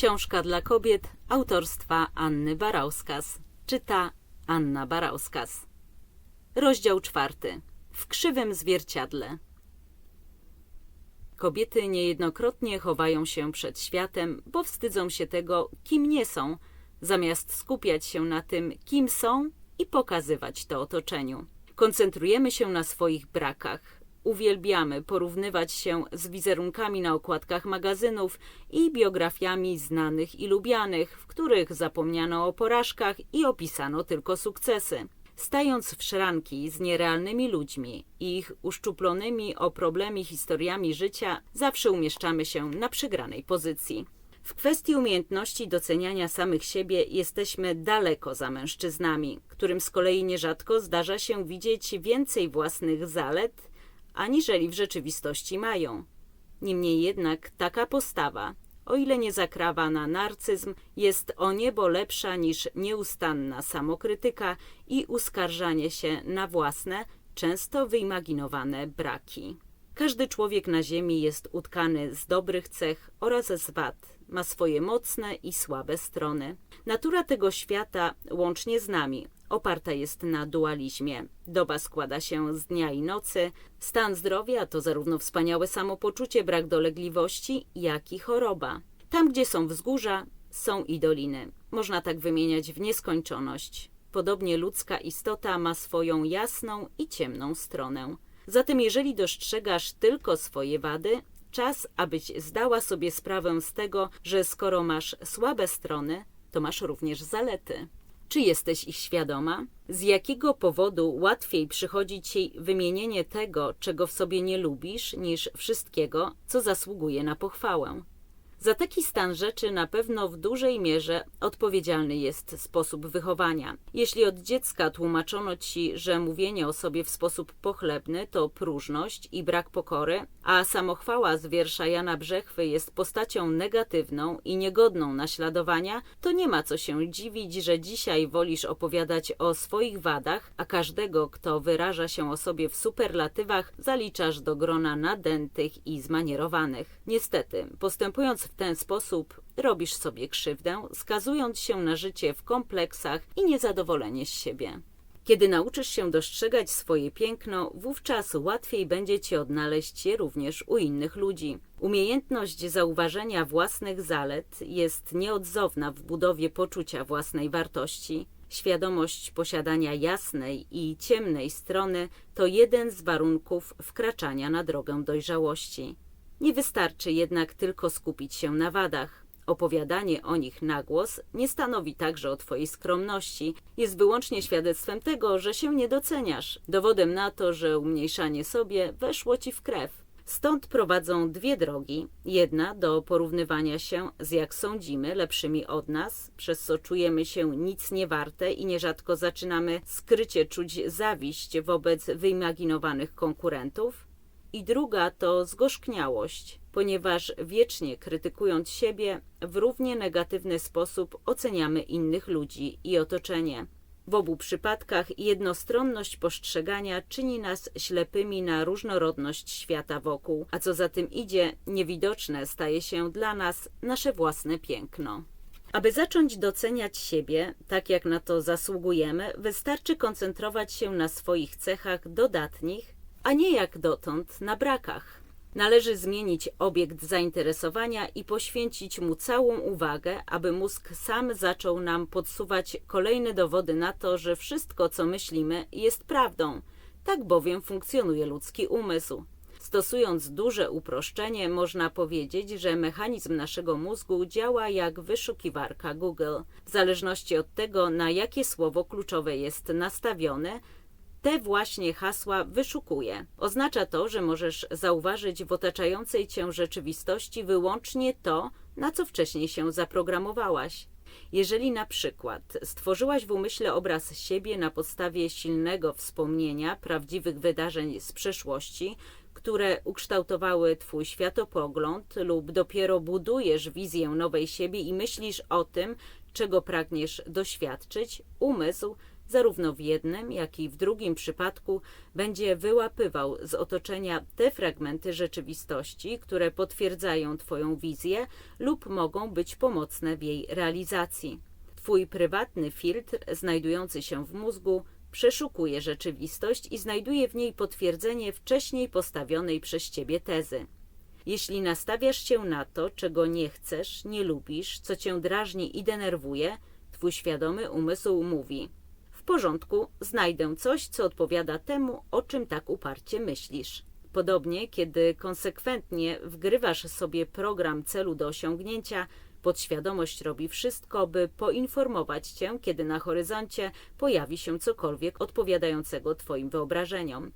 Książka dla kobiet autorstwa Anny Barauskas. Czyta Anna Barauskas. Rozdział czwarty. W krzywym zwierciadle. Kobiety niejednokrotnie chowają się przed światem, bo wstydzą się tego, kim nie są, zamiast skupiać się na tym, kim są i pokazywać to otoczeniu. Koncentrujemy się na swoich brakach. Uwielbiamy porównywać się z wizerunkami na okładkach magazynów i biografiami znanych i lubianych, w których zapomniano o porażkach i opisano tylko sukcesy. Stając w szranki z nierealnymi ludźmi i ich uszczuplonymi o problemy historiami życia, zawsze umieszczamy się na przegranej pozycji. W kwestii umiejętności doceniania samych siebie jesteśmy daleko za mężczyznami, którym z kolei nierzadko zdarza się widzieć więcej własnych zalet, aniżeli w rzeczywistości mają. Niemniej jednak taka postawa, o ile nie zakrawa na narcyzm, jest o niebo lepsza niż nieustanna samokrytyka i uskarżanie się na własne, często wyimaginowane braki. Każdy człowiek na ziemi jest utkany z dobrych cech oraz z wad, ma swoje mocne i słabe strony. Natura tego świata, łącznie z nami, oparta jest na dualizmie. Doba składa się z dnia i nocy. Stan zdrowia to zarówno wspaniałe samopoczucie, brak dolegliwości, jak i choroba. Tam, gdzie są wzgórza, są i doliny. Można tak wymieniać w nieskończoność. Podobnie ludzka istota ma swoją jasną i ciemną stronę. Zatem, jeżeli dostrzegasz tylko swoje wady, czas, abyś zdała sobie sprawę z tego, że skoro masz słabe strony, to masz również zalety. Czy jesteś ich świadoma? Z jakiego powodu łatwiej przychodzi ci wymienienie tego, czego w sobie nie lubisz, niż wszystkiego, co zasługuje na pochwałę? Za taki stan rzeczy na pewno w dużej mierze odpowiedzialny jest sposób wychowania. Jeśli od dziecka tłumaczono ci, że mówienie o sobie w sposób pochlebny to próżność i brak pokory, a samochwała z wiersza Jana Brzechwy jest postacią negatywną i niegodną naśladowania, to nie ma co się dziwić, że dzisiaj wolisz opowiadać o swoich wadach, a każdego, kto wyraża się o sobie w superlatywach, zaliczasz do grona nadętych i zmanierowanych. Niestety, postępując w ten sposób robisz sobie krzywdę, skazując się na życie w kompleksach i niezadowolenie z siebie. Kiedy nauczysz się dostrzegać swoje piękno, wówczas łatwiej będzie ci odnaleźć je również u innych ludzi. Umiejętność zauważenia własnych zalet jest nieodzowna w budowie poczucia własnej wartości. Świadomość posiadania jasnej i ciemnej strony to jeden z warunków wkraczania na drogę dojrzałości. Nie wystarczy jednak tylko skupić się na wadach. Opowiadanie o nich na głos nie stanowi także o Twojej skromności. Jest wyłącznie świadectwem tego, że się nie doceniasz. Dowodem na to, że umniejszanie sobie weszło Ci w krew. Stąd prowadzą dwie drogi. Jedna do porównywania się z, jak sądzimy, lepszymi od nas, przez co czujemy się nic nie warte i nierzadko zaczynamy skrycie czuć zawiść wobec wyimaginowanych konkurentów i druga to zgorzkniałość, ponieważ wiecznie krytykując siebie, w równie negatywny sposób oceniamy innych ludzi i otoczenie. W obu przypadkach jednostronność postrzegania czyni nas ślepymi na różnorodność świata wokół, a co za tym idzie, niewidoczne staje się dla nas nasze własne piękno. Aby zacząć doceniać siebie, tak jak na to zasługujemy, wystarczy koncentrować się na swoich cechach dodatnich a nie jak dotąd na brakach. Należy zmienić obiekt zainteresowania i poświęcić mu całą uwagę, aby mózg sam zaczął nam podsuwać kolejne dowody na to, że wszystko, co myślimy, jest prawdą. Tak bowiem funkcjonuje ludzki umysł. Stosując duże uproszczenie, można powiedzieć, że mechanizm naszego mózgu działa jak wyszukiwarka Google. W zależności od tego, na jakie słowo kluczowe jest nastawione, te właśnie hasła wyszukuje. Oznacza to, że możesz zauważyć w otaczającej cię rzeczywistości wyłącznie to, na co wcześniej się zaprogramowałaś. Jeżeli na przykład stworzyłaś w umyśle obraz siebie na podstawie silnego wspomnienia prawdziwych wydarzeń z przeszłości, które ukształtowały Twój światopogląd, lub dopiero budujesz wizję nowej siebie i myślisz o tym, czego pragniesz doświadczyć, umysł zarówno w jednym, jak i w drugim przypadku będzie wyłapywał z otoczenia te fragmenty rzeczywistości, które potwierdzają Twoją wizję lub mogą być pomocne w jej realizacji. Twój prywatny filtr, znajdujący się w mózgu, przeszukuje rzeczywistość i znajduje w niej potwierdzenie wcześniej postawionej przez Ciebie tezy. Jeśli nastawiasz się na to, czego nie chcesz, nie lubisz, co cię drażni i denerwuje, twój świadomy umysł mówi: porządku, znajdę coś, co odpowiada temu, o czym tak uparcie myślisz. Podobnie, kiedy konsekwentnie wgrywasz sobie program celu do osiągnięcia, podświadomość robi wszystko, by poinformować cię, kiedy na horyzoncie pojawi się cokolwiek odpowiadającego Twoim wyobrażeniom.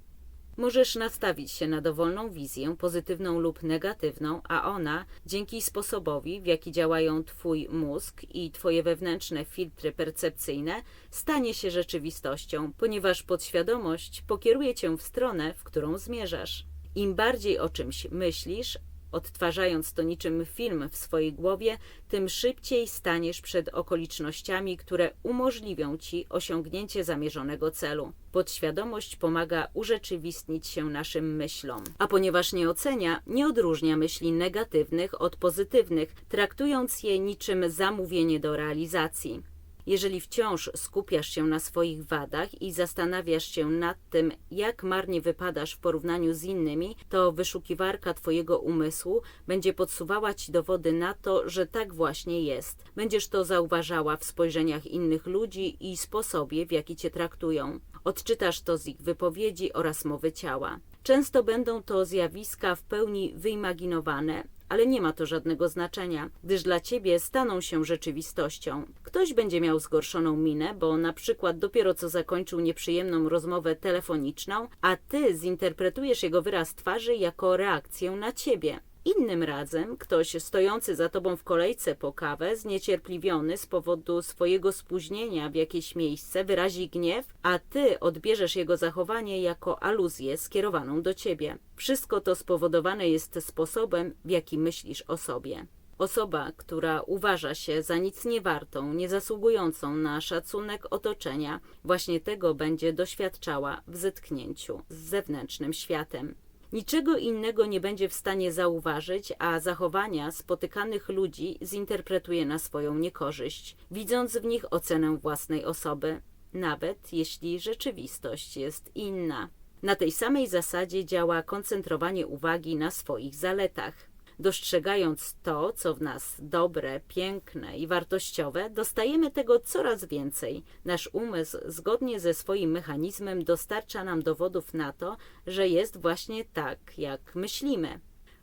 Możesz nastawić się na dowolną wizję, pozytywną lub negatywną, a ona, dzięki sposobowi, w jaki działają Twój mózg i Twoje wewnętrzne filtry percepcyjne, stanie się rzeczywistością, ponieważ podświadomość pokieruje Cię w stronę, w którą zmierzasz. Im bardziej o czymś myślisz, Odtwarzając to niczym film w swojej głowie, tym szybciej staniesz przed okolicznościami, które umożliwią ci osiągnięcie zamierzonego celu. Podświadomość pomaga urzeczywistnić się naszym myślom, a ponieważ nie ocenia, nie odróżnia myśli negatywnych od pozytywnych, traktując je niczym zamówienie do realizacji. Jeżeli wciąż skupiasz się na swoich wadach i zastanawiasz się nad tym, jak marnie wypadasz w porównaniu z innymi, to wyszukiwarka Twojego umysłu będzie podsuwała Ci dowody na to, że tak właśnie jest. Będziesz to zauważała w spojrzeniach innych ludzi i sposobie, w jaki Cię traktują. Odczytasz to z ich wypowiedzi oraz mowy ciała. Często będą to zjawiska w pełni wyimaginowane, ale nie ma to żadnego znaczenia, gdyż dla ciebie staną się rzeczywistością. Ktoś będzie miał zgorszoną minę, bo na przykład dopiero co zakończył nieprzyjemną rozmowę telefoniczną, a ty zinterpretujesz jego wyraz twarzy jako reakcję na ciebie. Innym razem ktoś stojący za tobą w kolejce po kawę, zniecierpliwiony z powodu swojego spóźnienia w jakieś miejsce, wyrazi gniew, a ty odbierzesz jego zachowanie jako aluzję skierowaną do ciebie. Wszystko to spowodowane jest sposobem, w jaki myślisz o sobie. Osoba, która uważa się za nic niewartą, niezasługującą na szacunek otoczenia, właśnie tego będzie doświadczała w zetknięciu z zewnętrznym światem. Niczego innego nie będzie w stanie zauważyć, a zachowania spotykanych ludzi zinterpretuje na swoją niekorzyść, widząc w nich ocenę własnej osoby, nawet jeśli rzeczywistość jest inna. Na tej samej zasadzie działa koncentrowanie uwagi na swoich zaletach. Dostrzegając to, co w nas dobre, piękne i wartościowe, dostajemy tego coraz więcej. Nasz umysł, zgodnie ze swoim mechanizmem, dostarcza nam dowodów na to, że jest właśnie tak, jak myślimy.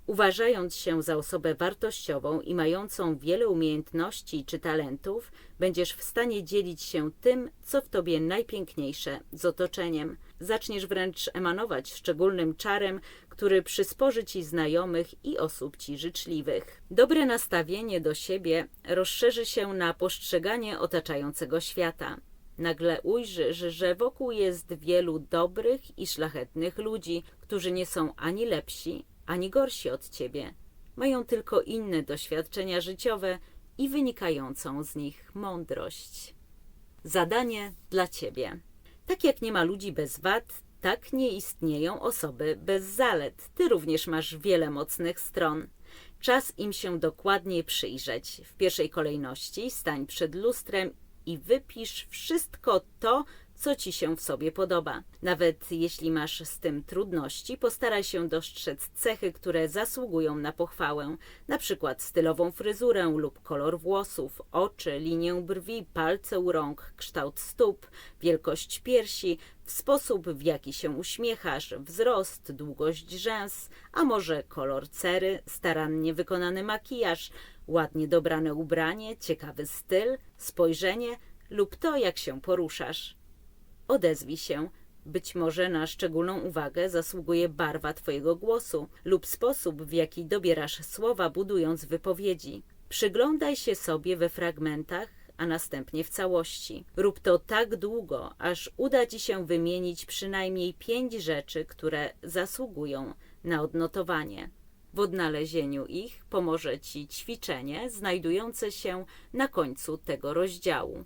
Uważając się za osobę wartościową i mającą wiele umiejętności czy talentów, będziesz w stanie dzielić się tym, co w tobie najpiękniejsze, z otoczeniem. Zaczniesz wręcz emanować szczególnym czarem, który przysporzy ci znajomych i osób ci życzliwych. Dobre nastawienie do siebie rozszerzy się na postrzeganie otaczającego świata. Nagle ujrzysz, że wokół jest wielu dobrych i szlachetnych ludzi, którzy nie są ani lepsi, ani gorsi od ciebie. Mają tylko inne doświadczenia życiowe i wynikającą z nich mądrość. Zadanie dla ciebie. Tak jak nie ma ludzi bez wad, tak nie istnieją osoby bez zalet. Ty również masz wiele mocnych stron. Czas im się dokładnie przyjrzeć. W pierwszej kolejności stań przed lustrem i wypisz wszystko to, co ci się w sobie podoba. Nawet jeśli masz z tym trudności, postaraj się dostrzec cechy, które zasługują na pochwałę, na przykład stylową fryzurę lub kolor włosów, oczy, linię brwi, palce u rąk, kształt stóp, wielkość piersi, sposób w jaki się uśmiechasz, wzrost, długość rzęs, a może kolor cery, starannie wykonany makijaż, ładnie dobrane ubranie, ciekawy styl, spojrzenie lub to, jak się poruszasz odezwij się. Być może na szczególną uwagę zasługuje barwa Twojego głosu lub sposób, w jaki dobierasz słowa, budując wypowiedzi. Przyglądaj się sobie we fragmentach, a następnie w całości. Rób to tak długo, aż uda Ci się wymienić przynajmniej pięć rzeczy, które zasługują na odnotowanie. W odnalezieniu ich pomoże Ci ćwiczenie znajdujące się na końcu tego rozdziału.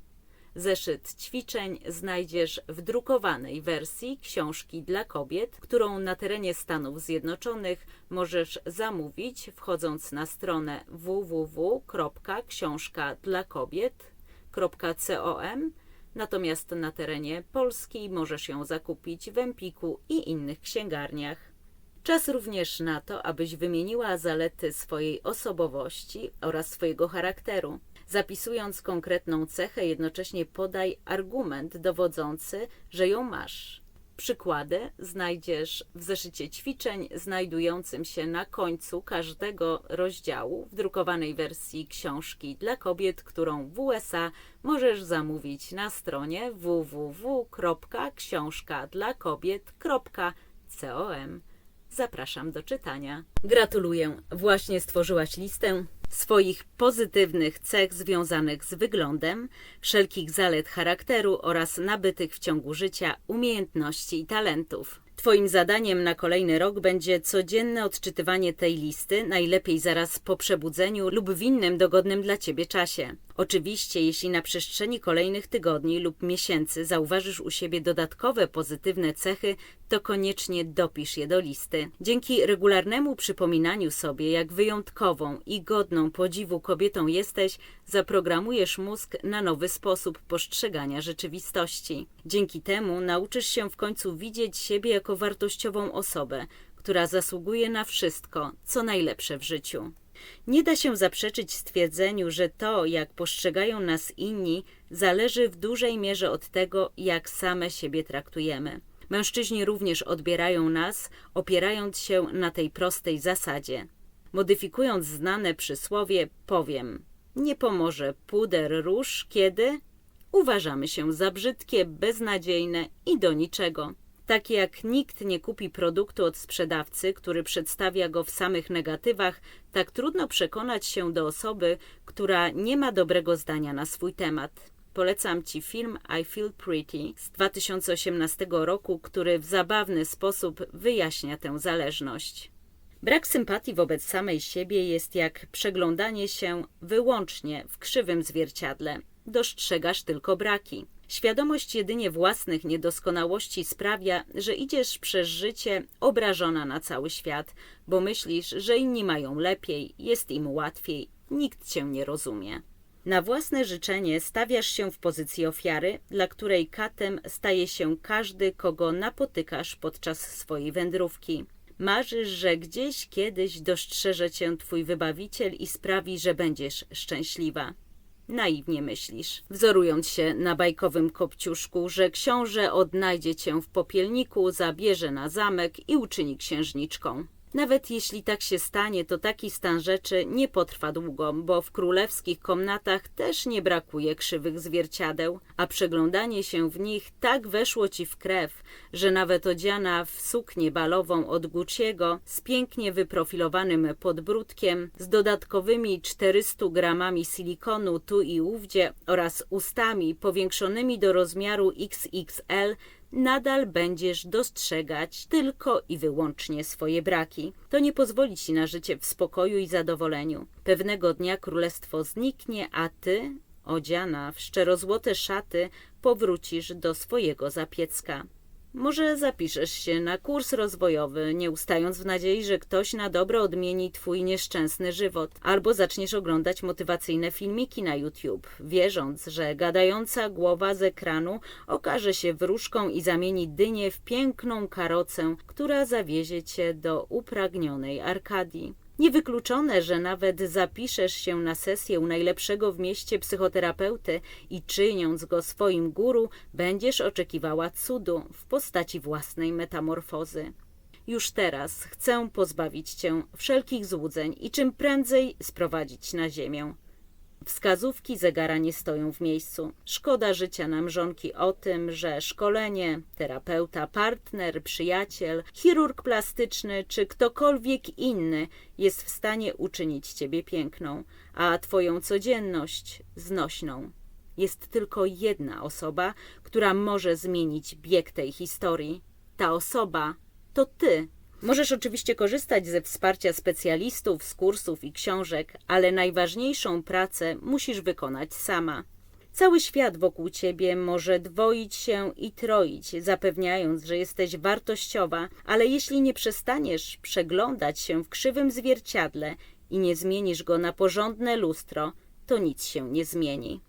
Zeszyt ćwiczeń znajdziesz w drukowanej wersji książki dla kobiet, którą na terenie Stanów Zjednoczonych możesz zamówić wchodząc na stronę www.książkadlakobiet.com natomiast na terenie Polski możesz ją zakupić w Empiku i innych księgarniach. Czas również na to, abyś wymieniła zalety swojej osobowości oraz swojego charakteru. Zapisując konkretną cechę, jednocześnie podaj argument dowodzący, że ją masz. Przykłady znajdziesz w zeszycie ćwiczeń znajdującym się na końcu każdego rozdziału w drukowanej wersji książki dla kobiet, którą w USA możesz zamówić na stronie www.książkadlakobiet.com. Zapraszam do czytania. Gratuluję, właśnie stworzyłaś listę swoich pozytywnych cech związanych z wyglądem, wszelkich zalet charakteru oraz nabytych w ciągu życia umiejętności i talentów. Twoim zadaniem na kolejny rok będzie codzienne odczytywanie tej listy, najlepiej zaraz po przebudzeniu lub w innym dogodnym dla Ciebie czasie. Oczywiście, jeśli na przestrzeni kolejnych tygodni lub miesięcy zauważysz u siebie dodatkowe pozytywne cechy, to koniecznie dopisz je do listy. Dzięki regularnemu przypominaniu sobie, jak wyjątkową i godną podziwu kobietą jesteś, zaprogramujesz mózg na nowy sposób postrzegania rzeczywistości. Dzięki temu nauczysz się w końcu widzieć siebie jako wartościową osobę, która zasługuje na wszystko, co najlepsze w życiu. Nie da się zaprzeczyć stwierdzeniu, że to, jak postrzegają nas inni, zależy w dużej mierze od tego, jak same siebie traktujemy. Mężczyźni również odbierają nas, opierając się na tej prostej zasadzie. Modyfikując znane przysłowie, powiem: Nie pomoże puder róż, kiedy uważamy się za brzydkie, beznadziejne i do niczego. Tak jak nikt nie kupi produktu od sprzedawcy, który przedstawia go w samych negatywach, tak trudno przekonać się do osoby, która nie ma dobrego zdania na swój temat. Polecam Ci film I Feel Pretty z 2018 roku, który w zabawny sposób wyjaśnia tę zależność. Brak sympatii wobec samej siebie jest jak przeglądanie się wyłącznie w krzywym zwierciadle. Dostrzegasz tylko braki. Świadomość jedynie własnych niedoskonałości sprawia, że idziesz przez życie obrażona na cały świat, bo myślisz, że inni mają lepiej, jest im łatwiej, nikt cię nie rozumie. Na własne życzenie stawiasz się w pozycji ofiary, dla której katem staje się każdy, kogo napotykasz podczas swojej wędrówki. Marzysz, że gdzieś kiedyś dostrzeże cię twój wybawiciel i sprawi, że będziesz szczęśliwa. Naiwnie myślisz, wzorując się na bajkowym kopciuszku, że książę odnajdzie cię w popielniku, zabierze na zamek i uczyni księżniczką. Nawet jeśli tak się stanie, to taki stan rzeczy nie potrwa długo, bo w królewskich komnatach też nie brakuje krzywych zwierciadeł, a przeglądanie się w nich tak weszło ci w krew, że nawet odziana w suknię balową od Gucci'ego z pięknie wyprofilowanym podbródkiem, z dodatkowymi 400 gramami silikonu tu i ówdzie oraz ustami powiększonymi do rozmiaru XXL nadal będziesz dostrzegać tylko i wyłącznie swoje braki. To nie pozwoli ci na życie w spokoju i zadowoleniu. Pewnego dnia królestwo zniknie, a ty, odziana w szczerozłote szaty, powrócisz do swojego zapiecka. Może zapiszesz się na kurs rozwojowy, nie ustając w nadziei, że ktoś na dobro odmieni twój nieszczęsny żywot, albo zaczniesz oglądać motywacyjne filmiki na YouTube, wierząc, że gadająca głowa z ekranu okaże się wróżką i zamieni dynię w piękną karocę, która zawiezie cię do upragnionej Arkadii. Niewykluczone, że nawet zapiszesz się na sesję u najlepszego w mieście psychoterapeuty i czyniąc go swoim guru, będziesz oczekiwała cudu w postaci własnej metamorfozy. Już teraz chcę pozbawić cię wszelkich złudzeń i czym prędzej sprowadzić na ziemię. Wskazówki zegara nie stoją w miejscu. Szkoda życia na mrzonki o tym, że szkolenie, terapeuta, partner, przyjaciel, chirurg plastyczny czy ktokolwiek inny jest w stanie uczynić ciebie piękną, a twoją codzienność znośną. Jest tylko jedna osoba, która może zmienić bieg tej historii. Ta osoba to ty. Możesz oczywiście korzystać ze wsparcia specjalistów, z kursów i książek, ale najważniejszą pracę musisz wykonać sama. Cały świat wokół ciebie może dwoić się i troić, zapewniając, że jesteś wartościowa, ale jeśli nie przestaniesz przeglądać się w krzywym zwierciadle i nie zmienisz go na porządne lustro, to nic się nie zmieni.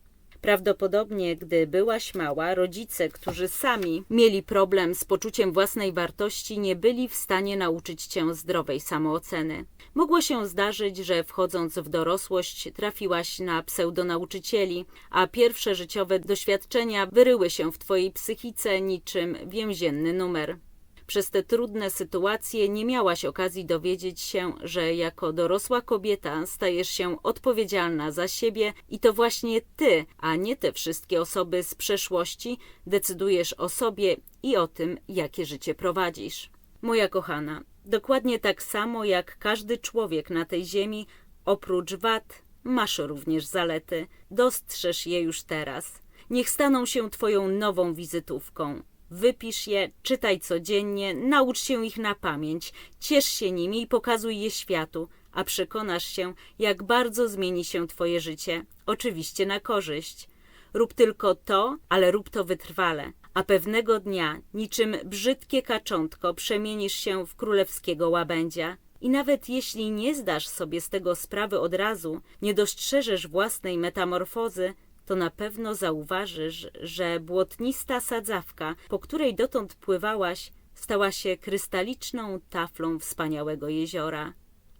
Prawdopodobnie, gdy byłaś mała, rodzice, którzy sami mieli problem z poczuciem własnej wartości, nie byli w stanie nauczyć cię zdrowej samooceny. Mogło się zdarzyć, że wchodząc w dorosłość trafiłaś na pseudonauczycieli, a pierwsze życiowe doświadczenia wyryły się w twojej psychice niczym więzienny numer. Przez te trudne sytuacje nie miałaś okazji dowiedzieć się, że jako dorosła kobieta stajesz się odpowiedzialna za siebie i to właśnie ty, a nie te wszystkie osoby z przeszłości, decydujesz o sobie i o tym, jakie życie prowadzisz. Moja kochana, dokładnie tak samo jak każdy człowiek na tej ziemi, oprócz wad, masz również zalety. Dostrzeż je już teraz. Niech staną się twoją nową wizytówką. Wypisz je, czytaj codziennie, naucz się ich na pamięć, ciesz się nimi i pokazuj je światu, a przekonasz się, jak bardzo zmieni się Twoje życie. Oczywiście na korzyść. Rób tylko to, ale rób to wytrwale, a pewnego dnia, niczym brzydkie kaczątko, przemienisz się w królewskiego łabędzia. I nawet jeśli nie zdasz sobie z tego sprawy od razu, nie dostrzeżesz własnej metamorfozy, to na pewno zauważysz, że błotnista sadzawka, po której dotąd pływałaś, stała się krystaliczną taflą wspaniałego jeziora,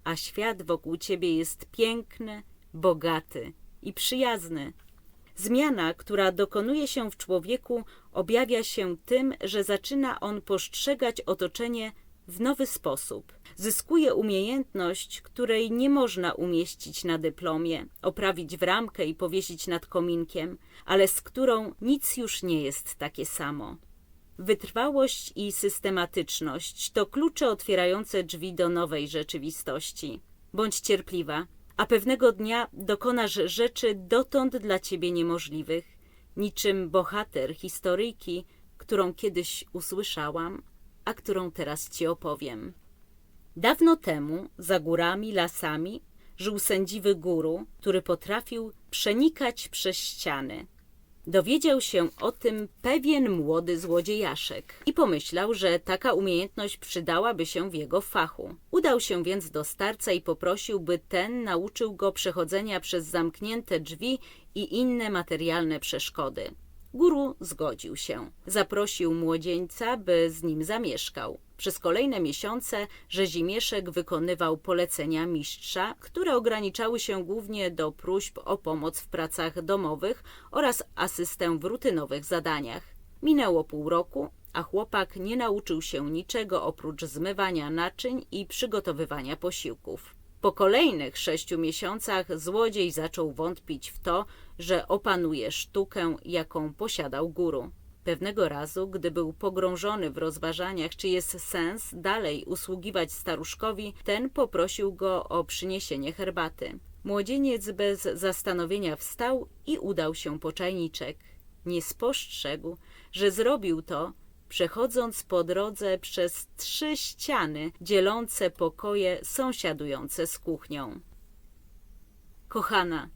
a świat wokół ciebie jest piękny, bogaty i przyjazny. Zmiana, która dokonuje się w człowieku, objawia się tym, że zaczyna on postrzegać otoczenie w nowy sposób. Zyskuje umiejętność, której nie można umieścić na dyplomie, oprawić w ramkę i powiesić nad kominkiem, ale z którą nic już nie jest takie samo. Wytrwałość i systematyczność to klucze otwierające drzwi do nowej rzeczywistości. Bądź cierpliwa, a pewnego dnia dokonasz rzeczy dotąd dla ciebie niemożliwych, niczym bohater historyjki, którą kiedyś usłyszałam, a którą teraz ci opowiem. Dawno temu, za górami, lasami, żył sędziwy guru, który potrafił przenikać przez ściany. Dowiedział się o tym pewien młody złodziejaszek i pomyślał, że taka umiejętność przydałaby się w jego fachu. Udał się więc do starca i poprosił, by ten nauczył go przechodzenia przez zamknięte drzwi i inne materialne przeszkody. Guru zgodził się. Zaprosił młodzieńca, by z nim zamieszkał. Przez kolejne miesiące Rzezimieszek wykonywał polecenia mistrza, które ograniczały się głównie do próśb o pomoc w pracach domowych oraz asystę w rutynowych zadaniach. Minęło pół roku, a chłopak nie nauczył się niczego oprócz zmywania naczyń i przygotowywania posiłków. Po kolejnych sześciu miesiącach złodziej zaczął wątpić w to, że opanuje sztukę, jaką posiadał guru. Pewnego razu, gdy był pogrążony w rozważaniach, czy jest sens dalej usługiwać staruszkowi, ten poprosił go o przyniesienie herbaty. Młodzieniec bez zastanowienia wstał i udał się po czajniczek. Nie spostrzegł, że zrobił to, przechodząc po drodze przez trzy ściany dzielące pokoje sąsiadujące z kuchnią. Kochana,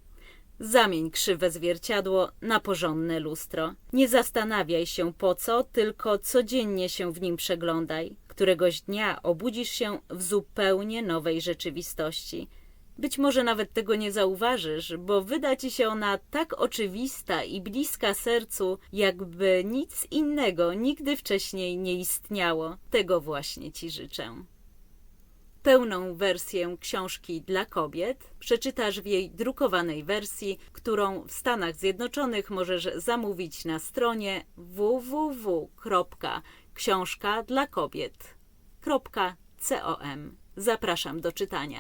Zamień krzywe zwierciadło na porządne lustro. Nie zastanawiaj się po co, tylko codziennie się w nim przeglądaj. Któregoś dnia obudzisz się w zupełnie nowej rzeczywistości. Być może nawet tego nie zauważysz, bo wyda ci się ona tak oczywista i bliska sercu, jakby nic innego nigdy wcześniej nie istniało. Tego właśnie ci życzę. Pełną wersję książki dla kobiet przeczytasz w jej drukowanej wersji, którą w Stanach Zjednoczonych możesz zamówić na stronie www.książkadlakobiet.com. Zapraszam do czytania.